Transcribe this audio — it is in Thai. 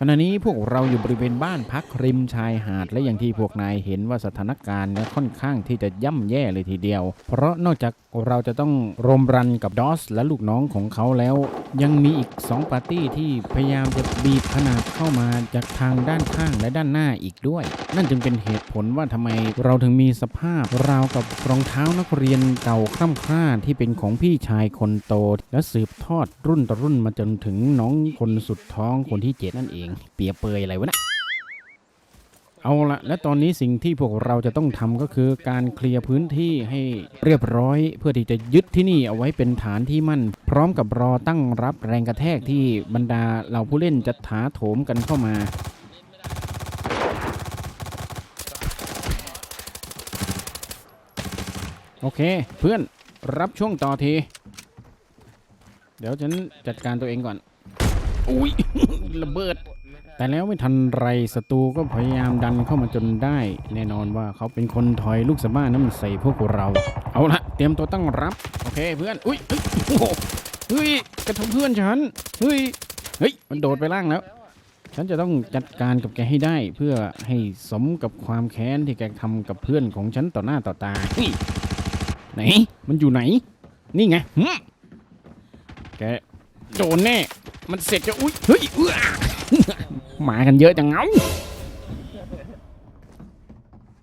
ขณะนี้พวกเราอยู่บริเวณบ้านพักริมชายหาดและอย่างที่พวกนายเห็นว่าสถานการณ์นี่ค่อนข้างที่จะย่ำแย่เลยทีเดียว เพราะนอกจากเราจะต้องรมรันกับดอสและลูกน้องของเขาแล้ว ยังมีอีก 2 ปาร์ตี้ที่พยายามจะบีบขนาดเข้ามาจากทางด้านข้างและด้านหน้าอีกด้วย นั่นจึงเป็นเหตุผลว่าทำไมเราถึงมีสภาพราวกับรองเท้านักเรียนเก่าคร่ำคร่าที่เป็นของพี่ชายคนโต และสืบทอดรุ่นต่อรุ่นมาจนถึงน้องคนสุดท้องคนที่เจ็ดนั่นเองเปียเปยอะไรวะนะเอาละและตอนนี้สิ่งที่พวกเราจะต้องทำก็คือการเคลียร์พื้นที่ให้เรียบร้อย เพื่อที่จะยึดที่นี่เอาไว้เป็นฐานที่มั่น พร้อมกับรอตั้งรับแรงกระแทกที่บรรดาเหล่าผู้เล่นจะถาโถมกันเข้ามาโอเค เพื่อนรับช่วงต่อที เดี๋ยวฉันจัดการตัวเองก่อน อุ้ยระเบิด แต่แล้วไม่ทันไรศัตรูก็พยายามดันเข้ามาจนได้ แน่นอนว่าเขาเป็นคนถอยลูกสะบ้านั้นมันใส่พวกเรา เอาละเตรียมตัวตั้งรับ โอเคเพื่อน อุ้ยเฮ้ยโอ้โหเฮ้ยกระทบเพื่อนฉันเฮ้ยเฮ้ยมันโดดไปล่างแล้ว ฉันจะต้องจัดการกับแกให้ได้ เพื่อให้สมกับความแค้นที่แกทำกับเพื่อนของฉันต่อหน้าต่อตาไหนมันอยู่ไหน นี่ไงแกโดนแน่ มันเสร็จจะอุ้ยเฮ้ยเอื้อมากันเยอะจังเงา